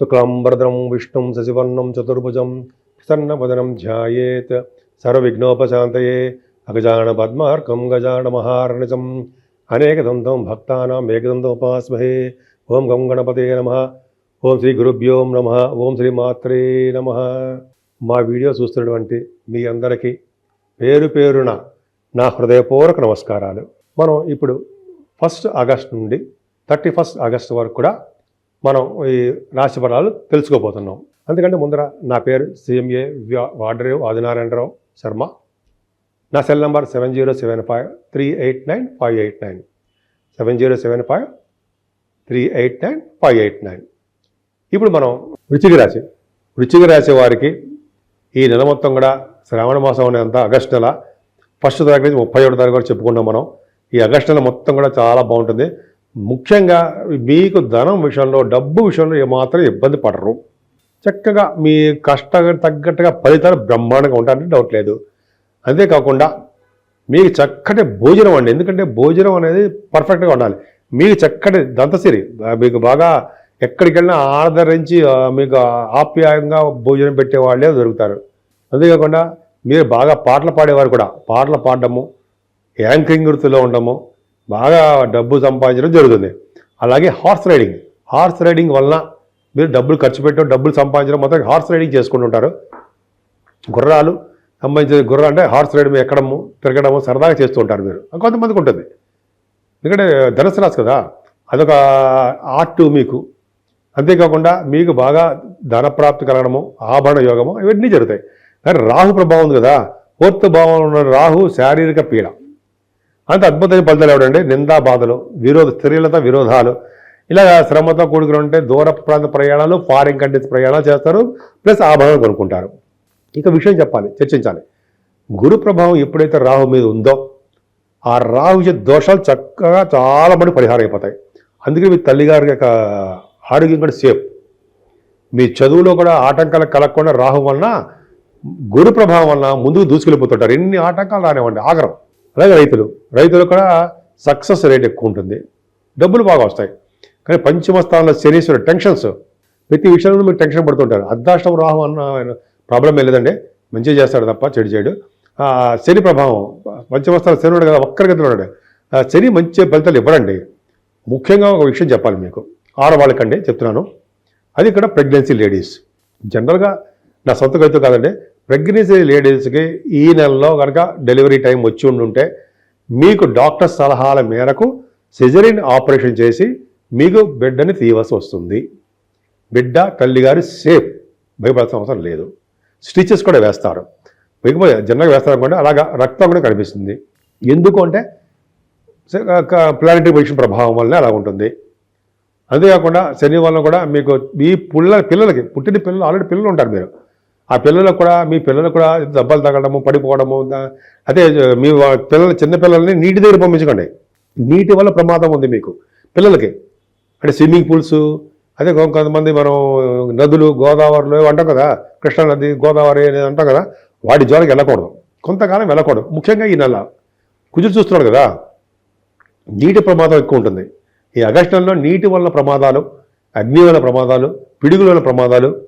శుక్లాంబరదరం విష్ణుం శశివర్ణం చతుర్భుజం ప్రసన్నవదనం ధ్యాయేత్. సర్వవిఘ్నోపశాంతయే. అగజాన పద్మార్కం గజాన మహార్ణిజం. అనేకదంతం భక్తానాం ఏకదంతోపాస్మహే. ఓం గం గణపతే నమ. ఓం శ్రీ గురుభ్యో నమ. ఓం శ్రీ మాత్రే నమ. మా వీడియో చూస్తున్నటువంటి మీ అందరికీ పేరు పేరున నా హృదయపూర్వక నమస్కారాలు. మనం ఇప్పుడు ఫస్ట్ ఆగస్ట్ నుండి థర్టీ ఫస్ట్ ఆగస్ట్ వరకు కూడా మనం ఈ రాష్ట్ర ఫలాలు తెలుసుకోబోతున్నాం. అందుకంటే ముందర నా పేరు సిఎంఏ వాడరేవ్ ఆదినారాయణరావు శర్మ. నా cell number seven zero seven five three eight nine five eight nine. Seven zero seven five three eight nine five eight nine. ఇప్పుడు మనం వృచ్చిక రాశి. వృచ్చిక రాశి వారికి ఈ నెల మొత్తం కూడా శ్రావణ మాసం అనేంత ఆగస్టు నెల. ఫస్ట్ తారీఖు నుంచి ముప్పై ఒకటో తారీఖు వరకు చెప్పుకున్నాం మనం. ఈ ఆగస్టు నెల మొత్తం కూడా చాలా బాగుంటుంది. ముఖ్యంగా మీకు ధనం విషయంలో డబ్బు విషయంలో ఏమాత్రం ఇబ్బంది పడరు. చక్కగా మీ కష్ట తగ్గట్టుగా ఫలితాలు బ్రహ్మాండంగా ఉంటారంటే డౌట్ లేదు. అంతేకాకుండా మీకు చక్కటి భోజనం అండి. ఎందుకంటే భోజనం అనేది పర్ఫెక్ట్గా ఉండాలి. మీకు చక్కటి దంతసిరి మీకు బాగా ఎక్కడికి వెళ్ళినా ఆదరించి మీకు ఆప్యాయంగా భోజనం పెట్టే వాళ్ళే దొరుకుతారు. అంతేకాకుండా మీరు బాగా పాటలు పాడేవారు కూడా. పాటలు పాడడము యాంకరింగ్ వృత్తిలో ఉండము బాగా డబ్బు సంపాదించడం జరుగుతుంది. అలాగే హార్స్ రైడింగ్ హార్స్ రైడింగ్ వలన మీరు డబ్బులు ఖర్చు పెట్టడం డబ్బులు సంపాదించడం మొత్తం హార్స్ రైడింగ్ చేసుకుంటుంటారు. గుర్రాలు సంబంధించిన గుర్రం అంటే హార్స్ రైడింగ్ ఎక్కడము తిరగడము సరదాగా చేస్తూ ఉంటారు మీరు కొంతమందికి ఉంటుంది. ఎందుకంటే ధనుసు రాసు కదా అదొక ఆర్ట్ మీకు. అంతేకాకుండా మీకు బాగా ధనప్రాప్తి కలగడము ఆభరణ యోగము ఇవన్నీ జరుగుతాయి. కానీ రాహు ప్రభావం ఉంది కదా ఫోర్త్ భావం ఉన్న రాహు శారీరక పీడ. అంత అద్భుతమైన ఫలితాలు ఎవడండి నిందా బాధలు విరోధ స్త్రీలతో విరోధాలు. ఇలా శ్రమతో కూడుకుని ఉంటే దూర ప్రాంత ప్రయాణాలు ఫారిన్ కంట్రీస్ ప్రయాణాలు చేస్తారు ప్లస్ ఆభరణాలు కొనుక్కుంటారు. ఇక విషయం చెప్పాలి చర్చించాలి. గురు ప్రభావం ఎప్పుడైతే రాహు మీద ఉందో ఆ రాహు దోషాలు చక్కగా చాలా మంది పరిహారం అయిపోతాయి. అందుకే మీ తల్లిగారి యొక్క ఆరోగ్యం కూడా సేఫ్. మీ చదువులో కూడా ఆటంకాలు కలగకుండా రాహు వలన గురు ప్రభావం వలన ముందుకు దూసుకెళ్ళిపోతుంటారు. ఎన్ని ఆటంకాలు రానివ్వండి ఆగరం. అలాగే రైతులు. రైతులు కూడా సక్సెస్ రేట్ ఎక్కువ ఉంటుంది. డబ్బులు బాగా వస్తాయి. కానీ పంచమ స్థానంలో శనీశ్వరుడు టెన్షన్స్. ప్రతి విషయంలో మీరు టెన్షన్ పడుతుంటారు. అర్ధాష్టం రాహు అన్న ప్రాబ్లం ఏం లేదండి. మంచిగా చేస్తాడు తప్ప చెడు చేయడు. శని ప్రభావం. పంచమస్థానం శని ఉన్నాడు కదా ఒక్కరిగతిలో ఉన్నాడు. శని మంచి ఫలితాలు ఇవ్వడండి. ముఖ్యంగా ఒక విషయం చెప్పాలి మీకు. ఆడవాళ్ళకండి చెప్తున్నాను. అది ఇక్కడ ప్రెగ్నెన్సీ లేడీస్. జనరల్గా నా సొంత కవిత కాదండి ప్రెగ్నెన్సీ లేడీస్కి ఈ నెలలో కనుక డెలివరీ టైం వచ్చి ఉండుంటే మీకు డాక్టర్ సలహాల మేరకు సిజరిన్ ఆపరేషన్ చేసి మీకు బిడ్డని తీయవలసి వస్తుంది. బిడ్డ తల్లిగారు సేఫ్. భయపడాల్సిన అవసరం లేదు. స్టిచెస్ కూడా వేస్తారు. మిగతా జనరల్గా వేస్తారు అనుకోండి అలాగా రక్తం కూడా కనిపిస్తుంది. ఎందుకు అంటే ప్లానటరీ పొజిషన్ ప్రభావం వల్ల అలా ఉంటుంది. అంతేకాకుండా శని కూడా మీకు ఈ పుల్ల పిల్లలకి పుట్టిన పిల్లలు ఆల్రెడీ పిల్లలు ఉంటారు మీరు. ఆ పిల్లలకు కూడా మీ పిల్లలకు కూడా దెబ్బలు తగలడము పడిపోవడము అదే మీ వా- పిల్లలు చిన్న పిల్లల్ని నీటి దగ్గర పంపించకండి. నీటి వల్ల ప్రమాదం ఉంది మీకు. పిల్లలకి అంటే స్విమ్మింగ్ పూల్స్ అదే కొంతమంది మనం నదులు గోదావరిలో అంటాం కదా కృష్ణా నది గోదావరి అనేది అంటాం కదా వాటి జోలికి వెళ్ళకూడదు. కొంతకాలం వెళ్ళకూడదు. ముఖ్యంగా ఈ నెల. కుజులు చూస్తున్నాడు కదా నీటి ప్రమాదం ఎక్కువ ఉంటుంది. ఈ అగస్టంలో నీటి వల్ల ప్రమాదాలు అగ్ని వల్ల ప్రమాదాలు పిడుగుల వల్ల ప్రమాదాలు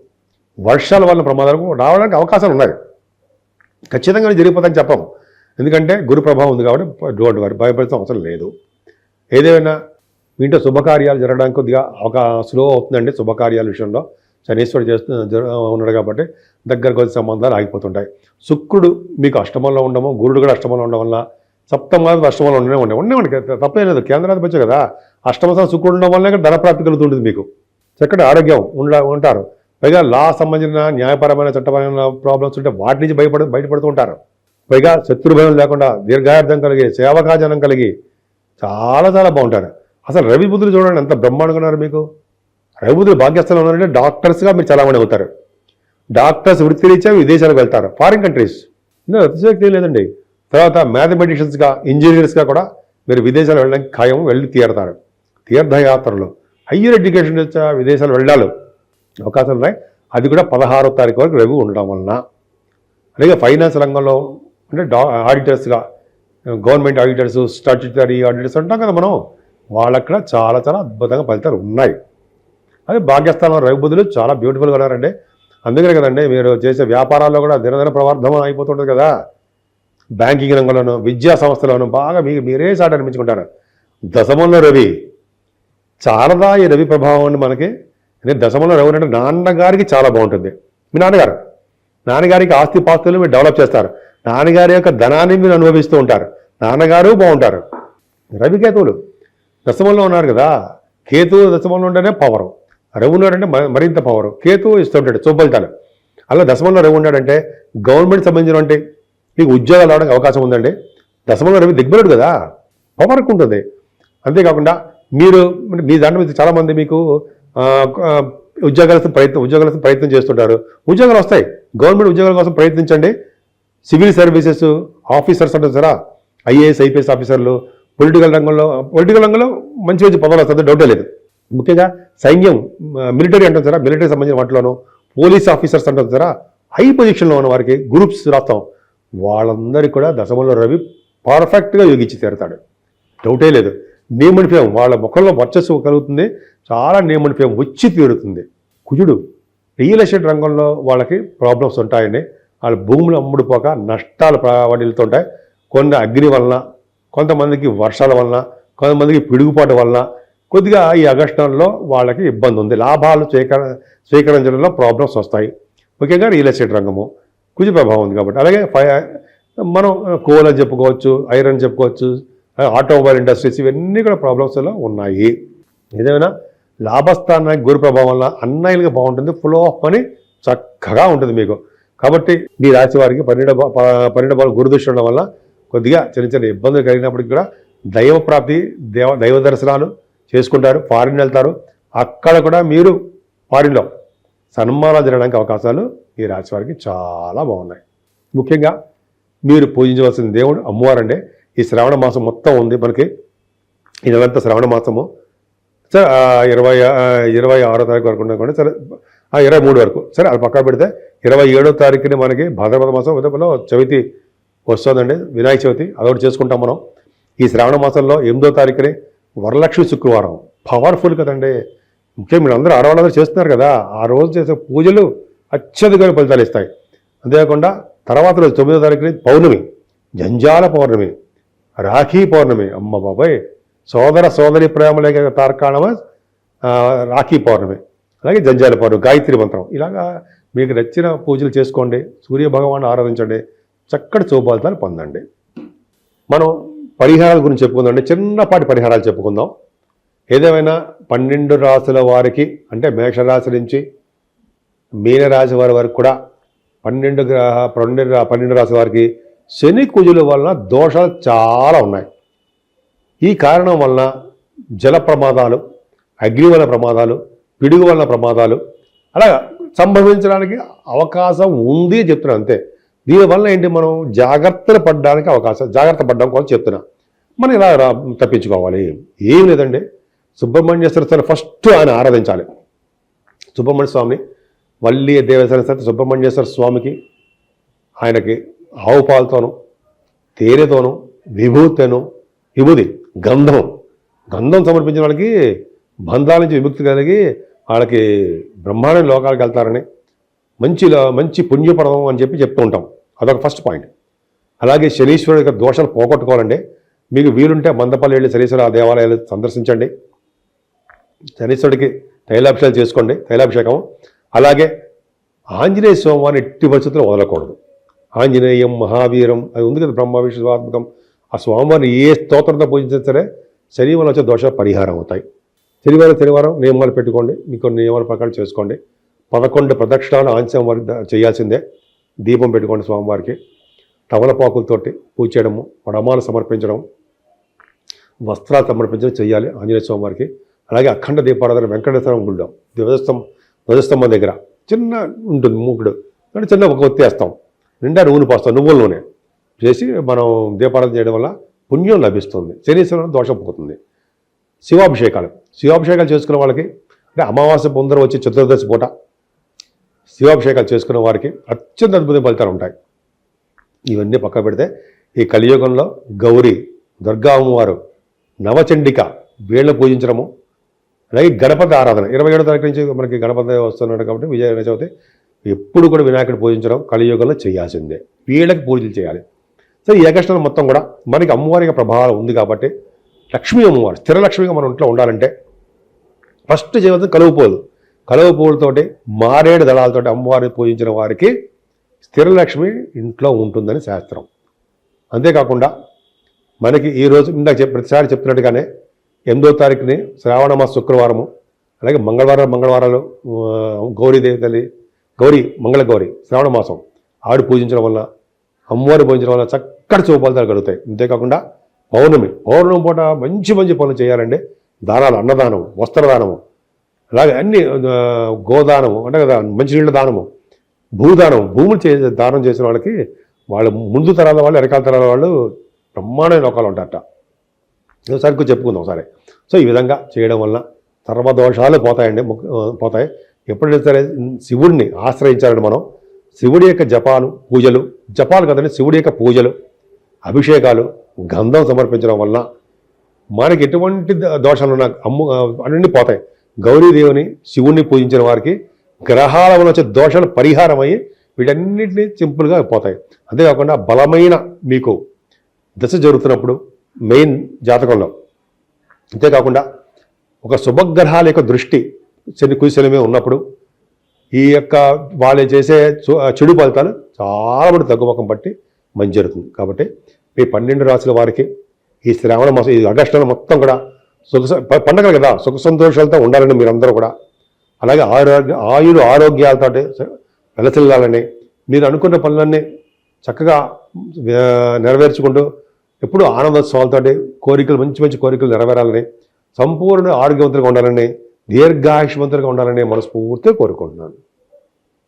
వర్షాల వల్ల ప్రమాదాలు రావడానికి అవకాశాలు ఉన్నాయి. ఖచ్చితంగా జరిగిపోతాయని చెప్పము ఎందుకంటే గురు ప్రభావం ఉంది కాబట్టి డోంట్ వారి భయపడితే అవసరం లేదు. ఏదేమైనా మీ ఇంట్లో శుభకార్యాలు జరగడానికి కొద్దిగా ఒక స్లో అవుతుందండి శుభకార్యాల విషయంలో. శనీశ్వరుడు చేస్తు ఉన్నాడు కాబట్టి దగ్గర కొద్ది సంబంధాలు ఆగిపోతుంటాయి. శుక్రుడు మీకు అష్టమంలో ఉండము గురుడు కూడా అష్టమంలో ఉండడం వల్ల సప్తమాది అష్టమంలో ఉండనే ఉండే ఉండే ఉండే తప్పేం లేదు. కేంద్రాధిపత్యం కదా. అష్టమ శుక్రుడు ఉండడం వల్లనే ధనప్రాప్తి కలుగుతుంటుంది మీకు. చక్కటి ఆరోగ్యం ఉండ ఉంటారు. పైగా లా సంబంధించిన న్యాయపరమైన చట్టపరమైన ప్రాబ్లమ్స్ ఉంటే వాటి నుంచి భయపడ బయటపడుతూ ఉంటారు పైగా శత్రుభయం లేకుండా దీర్ఘార్థం కలిగి సేవకాజనం కలిగి చాలా చాలా బాగుంటారు. అసలు రవిబుద్ధులు చూడండి ఎంత బ్రహ్మాండంగా ఉన్నారు మీకు. రవిబుద్ధులు భాగ్యస్థలం ఉన్నారంటే డాక్టర్స్గా మీరు చాలామంది అవుతారు. డాక్టర్స్ వృత్తిరీత్యా విదేశాలకు వెళ్తారు. ఫారిన్ కంట్రీస్ ఇందులో అతిశక్తి లేదండి. తర్వాత మ్యాథమెటిషియన్స్గా ఇంజనీర్స్గా కూడా మీరు విదేశాలు వెళ్ళడానికి ఖాయం వెళ్ళి తీరతారు. తీర్థయాత్రలు. హయ్యర్ ఎడ్యుకేషన్ వచ్చా విదేశాలు వెళ్ళాలి. అవకాశాలు ఉన్నాయి. అది కూడా పదహారో తారీఖు వరకు రవి ఉండడం వలన. అలాగే ఫైనాన్స్ రంగంలో అంటే డా ఆడిటర్స్గా గవర్నమెంట్ ఆడిటర్స్ స్టాట్యుటరీ ఆడిటర్స్ అంటాం కదా మనం. వాళ్ళక్కడ చాలా చాలా అద్భుతంగా ఫలితాలు ఉన్నాయి. అదే భాగ్యస్థానం రవి బుద్ధులు చాలా బ్యూటిఫుల్గా ఉన్నారండి. అందుకనే కదండి మీరు చేసే వ్యాపారాల్లో కూడా దినదిన ప్రవర్ధమం అయిపోతుంటుంది కదా. బ్యాంకింగ్ రంగంలోనూ విద్యా సంస్థలోనూ బాగా మీ మీరే సాటనిపించుకుంటారు దశమంలో రవి చాలదా ఈ రవి ప్రభావం మనకి నేను దశమంలో రవి అంటే నాన్నగారికి చాలా బాగుంటుంది. మీ నాన్నగారు? నాన్నగారికి ఆస్తి పాస్తులు మీరు డెవలప్ చేస్తారు. నాన్నగారి యొక్క ధనాన్ని మీరు అనుభవిస్తూ ఉంటారు. నాన్నగారు బాగుంటారు. రవి కేతువులు దశమంలో ఉన్నారు కదా. కేతువు దశమంలో ఉంటేనే పవర్ రవి ఉన్నాడంటే మ- మరింత పవర్ కేతువు ఇస్తుంటాడు సుఫలితాలు అలా దశమంలో రవి ఉన్నాడంటే గవర్నమెంట్ సంబంధించినటువంటి మీకు ఉద్యోగాలు రావడానికి అవకాశం ఉందండి. దశమంలో రవి దిగ్బలుడు కదా. పవర్ ఉంటుంది అంతేకాకుండా మీరు మీ దాంట్లో చాలామంది మీకు ఉద్యోగాల ప్రయత్నం ఉద్యోగాల ప్రయత్నం చేస్తుంటారు. ఉద్యోగాలు వస్తాయి. గవర్నమెంట్ ఉద్యోగాల కోసం ప్రయత్నించండి. సివిల్ సర్వీసెస్ ఆఫీసర్స్ అంటారు సరా ఐఏఎస్ ఐపీఎస్ ఆఫీసర్లు పొలిటికల్ రంగంలో పొలిటికల్ రంగంలో మంచి మంచి పదవులు వస్తుంది డౌటే లేదు. ముఖ్యంగా సైన్యం మిలిటరీ అంటాం సరా మిలిటరీ సంబంధించిన వాటిలోనూ పోలీస్ ఆఫీసర్స్ అంటాం సరా హై పొజిషన్లో ఉన్న వారికి గ్రూప్స్ రాస్తాం. వాళ్ళందరికీ కూడా దశమంలో రవి పర్ఫెక్ట్గా యోగించి తీరుతాడు. డౌటే లేదు. నేమని ఫేమ్ వాళ్ళ ముఖంలో వర్చస్సు కలుగుతుంది చాలా నేమని ఫేమ్ వచ్చి తీరుతుంది. కుజుడు రియల్ ఎస్టేట్ రంగంలో వాళ్ళకి ప్రాబ్లమ్స్ ఉంటాయండి వాళ్ళ భూములు అమ్ముడుపోక నష్టాలు వెళ్తుంటాయి కొన్ని అగ్ని వలన కొంతమందికి వర్షాల వలన కొంతమందికి పిడుగుపాటు వలన కొద్దిగా ఈ అగస్టంలో వాళ్ళకి ఇబ్బంది ఉంది. లాభాలు స్వీకర స్వీకరించడంలో ప్రాబ్లమ్స్ వస్తాయి. ముఖ్యంగా రియల్ ఎస్టేట్ రంగము కుజ ప్రభావం ఉంది కాబట్టి. అలాగే ఫై మనం కోల్ అని చెప్పుకోవచ్చు ఐరన్ చెప్పుకోవచ్చు ఆటోమొబైల్ ఇండస్ట్రీస్ ఇవన్నీ కూడా ప్రాబ్లమ్స్లో ఉన్నాయి. ఏదైనా లాభస్థానానికి గురు ప్రభావం వల్ల అన్నయ్యలుగా బాగుంటుంది ఫ్లో ఆఫ్ మనీ చక్కగా ఉంటుంది మీకు. కాబట్టి మీ రాశి వారికి పన్నెండు పన్నెండు బాలు గురుదృష్టి ఉండడం వల్ల కొద్దిగా చిన్న చిన్న ఇబ్బందులు కలిగినప్పటికీ కూడా దైవ ప్రాప్తి దేవ దైవ దర్శనాలు చేసుకుంటారు ఫారిన్ వెళ్తారు. అక్కడ కూడా మీరు ఫారిన్లో సన్మానాలు జరగడానికి అవకాశాలు ఈ రాశి వారికి చాలా బాగున్నాయి. ముఖ్యంగా మీరు పూజించవలసిన దేవుడు అమ్మవారండి. ఈ శ్రావణ మాసం మొత్తం ఉంది మనకి. ఈ నెలంతా శ్రావణ మాసము. సరే ఇరవై ఇరవై ఆరో తారీఖు వరకు ఉండకుండా సరే ఆ, ఇరవై మూడు వరకు. సరే అది పక్కన పెడితే ఇరవై ఏడో తారీఖుని మనకి భాద్రపద మాసం ఉదయంలో చవితి వస్తుందండి వినాయక చవితి అదొకటి చేసుకుంటాం మనం. ఈ శ్రావణ మాసంలో ఎనిమిదో తారీఖుని వరలక్ష్మి శుక్రవారం. పవర్ఫుల్ కదండి. ముఖ్యంగా మీరు అందరూ ఆడవాళ్ళందరూ చేస్తున్నారు కదా ఆ రోజు చేసే పూజలు అత్యధికమైన ఫలితాలు ఇస్తాయి. అంతేకాకుండా తర్వాత రోజు తొమ్మిదో తారీఖుని పౌర్ణమి జంజాల పౌర్ణమి. రాఖీ పౌర్ణమి. అమ్మ బాబాయ్. సోదర సోదరి ప్రేమలేఖ తార్కాణమ? రాఖీ పౌర్ణమి. అలాగే జంజాల పౌర్ణమి గాయత్రి మంత్రం. ఇలాగా మీకు నచ్చిన పూజలు చేసుకోండి. సూర్య భగవాన్ ఆరాధించండి. చక్కటి శుభాలితాలు పొందండి. మనం పరిహారాల గురించి చెప్పుకుందామండి. చిన్నపాటి పరిహారాలు చెప్పుకుందాం. ఏదేమైనా పన్నెండు రాసుల వారికి అంటే మేషరాశి నుంచి మీనరాశి వారి వరకు కూడా పన్నెండు గ్రహ పన్నెండు పన్నెండు రాశి వారికి శని కుజుల వలన దోషాలు చాలా ఉన్నాయి. ఈ కారణం వలన జల ప్రమాదాలు అగ్ని వలన ప్రమాదాలు పిడుగు వలన ప్రమాదాలు అలా సంభవించడానికి అవకాశం ఉంది అని చెప్తున్నా అంతే. దీనివల్ల ఏంటి మనం జాగ్రత్తలు పడడానికి అవకాశం జాగ్రత్త పడడం కోసం చెప్తున్నా. మనం ఇలా తప్పించుకోవాలి. ఏం లేదండి. సుబ్రహ్మణ్యేశ్వర స్వామి ఫస్ట్ ఆయన ఆరాధించాలి. సుబ్రహ్మణ్య స్వామిని వల్లి దేవేశ్వర సరే సుబ్రహ్మణ్యేశ్వర స్వామికి ఆయనకి ఆవు పాలతోనూ తేనెతోనూ విభూతను విభూది గంధం. గంధం సమర్పించిన వాళ్ళకి బంధాల నుంచి విముక్తి కలిగి వాళ్ళకి బ్రహ్మాండ లోకాలకు వెళ్తారని మంచి మంచి పుణ్యపడదాం అని చెప్పి చెప్తూ ఉంటాం. అదొక ఫస్ట్ పాయింట్ అలాగే శనీశ్వరుడు యొక్క దోషాలు పోగొట్టుకోవాలండి. మీకు వీలుంటే మందపల్లి వెళ్ళి శనీశ్వర దేవాలయాలు సందర్శించండి. శనీశ్వరుడికి తైలాభిషేకం చేసుకోండి తైలాభిషేకం అలాగే ఆంజనేయ స్వామివారిని ఎట్టి పరిస్థితుల్లో వదలకూడదు. ఆంజనేయం మహావీరం అది ఉంది కదా బ్రహ్మ విష్ణువాత్మకం ఆ స్వామివారిని ఏ స్తోత్రంతో పూజించినా సరే శనివారం వచ్చే దోష పరిహారం అవుతాయి. శనివారం శనివారం నియమాలు పెట్టుకోండి మీకు కొన్ని నియమాల ప్రకారం చేసుకోండి. పదకొండు ప్రదక్షిణాలు ఆంజనేయ వారికి చేయాల్సిందే. దీపం పెట్టుకోండి స్వామివారికి. తమలపాకులతోటి పూజ చేయడము వడమాలు సమర్పించడం వస్త్రాలు సమర్పించడం చేయాలి ఆంజనేయ స్వామి వారికి అలాగే అఖండ దీపారాధన వెంకటేశ్వర గుళ్ళో ధ్వజస్తం ధ్వజస్తంభం దగ్గర చిన్న ఉంటుంది మూకుడు అంటే చిన్న ఒక ఒత్తి వేస్తాం. నిండా నూనె పోస్తాం నువ్వుల నూనె చేసి మనం దీపారాధన చేయడం వల్ల పుణ్యం లభిస్తుంది. శనీశ్వరం దోషం పోతుంది. శివాభిషేకాలు. శివాభిషేకాలు చేసుకున్న వాళ్ళకి అంటే అమావాస్య పొందరం వచ్చి చతుర్దశి పూట శివాభిషేకాలు చేసుకున్న వారికి అత్యంత అద్భుత ఫలితాలు ఉంటాయి. ఇవన్నీ పక్క పెడితే ఈ కలియుగంలో గౌరీ దుర్గా అమ్మవారు నవచండిక వీళ్ళ పూజించడము అలాగే గణపతి ఆరాధన. ఇరవై ఏడో తారీఖు నుంచి మనకి గణపతి వస్తున్నాడు కాబట్టి విజయ చవితి ఎప్పుడు కూడా వినాయకుడు పూజించడం కలియుగంలో చేయాల్సిందే. వీళ్ళకి పూజలు చేయాలి. సో ఈ ఏకష్టం మొత్తం కూడా మనకి అమ్మవారికి ప్రభావం ఉంది కాబట్టి లక్ష్మీ అమ్మవారు స్థిర లక్ష్మిగా మన ఇంట్లో ఉండాలంటే ఫస్ట్ చేయవలసిన కలువ పూలు. కలువ పూలతోటి మారేడు దళాలతోటి అమ్మవారిని పూజించిన వారికి స్థిర లక్ష్మి ఇంట్లో ఉంటుందని శాస్త్రం. అంతేకాకుండా మనకి ఈరోజు ఇందాక చెప్ ప్రతిసారి చెప్తున్నట్టుగానే ఎనిమిదో తారీఖుని శ్రావణ మాస శుక్రవారము అలాగే మంగళవారం మంగళవారాలు గౌరీదేవి తల్లి గౌరీ మంగళ గౌరీ శ్రావణ మాసం. ఆడు పూజించడం వల్ల అమ్మవారు పూజించడం వల్ల చక్కటి శుభఫలితాలు కలుగుతాయి. అంతేకాకుండా పౌర్ణమి పౌర్ణమి పూట మంచి మంచి పనులు చేయాలండి దానాలు అన్నదానం వస్త్రదానము అలాగే అన్ని గోదానము అంటే కదా మంచినీళ్ళ దానము భూదానం భూములు చే దానం చేసిన వాళ్ళకి వాళ్ళు ముందు తరాల వాళ్ళు వెనకాల తరాల వాళ్ళు బ్రహ్మాండమైన లోకాలు ఉంటారట. ఒకసారి చెప్పుకుందాం ఒకసారి. సో ఈ విధంగా చేయడం వల్ల సర్వదోషాలు పోతాయండి పోతాయి. ఎప్పుడైతే సరే శివుడిని ఆశ్రయించాలని మనం శివుడి యొక్క జపాలు పూజలు జపాలు కదండి శివుడి యొక్క పూజలు అభిషేకాలు గంధం సమర్పించడం వలన మనకి ఎటువంటి దోషాలు ఉన్నా అమ్ము అన్నీ పోతాయి గౌరీదేవిని శివుణ్ణి పూజించిన వారికి గ్రహాల వల్ల వచ్చే దోషాలు పరిహారం అయ్యి వీటన్నిటిని సింపుల్గా పోతాయి అంతేకాకుండా బలమైన మీకు దశ జరుగుతున్నప్పుడు మెయిన్ జాతకంలో. అంతేకాకుండా ఒక శుభగ్రహాల యొక్క దృష్టి శని కుశలమే ఉన్నప్పుడు ఈ యొక్క వాళ్ళు చేసే చెడు ఫలితాలు చాలా మంది తగ్గుముఖం పట్టి మంచి జరుగుతుంది. కాబట్టి ఈ పన్నెండు రాసుల వారికి ఈ శ్రావణ మాసం ఈ ఆగస్టు మొత్తం కూడా సుఖ స- పండగలు కదా సుఖ సంతోషాలతో ఉండాలని మీరందరూ కూడా అలాగే ఆరోగ్య ఆయుడు ఆరోగ్యాలతో వెలసిల్లాలని మీరు అనుకున్న పనులన్నీ చక్కగా నెరవేర్చుకుంటూ ఎప్పుడు ఆనందోత్సవాలతోటి కోరికలు మంచి మంచి కోరికలు నెరవేరాలని సంపూర్ణ ఆరోగ్యవంతులుగా ఉండాలని దీర్ఘాయుష్మంతులుగా ఉండాలని మనస్ఫూర్తిగా కోరుకుంటున్నాను.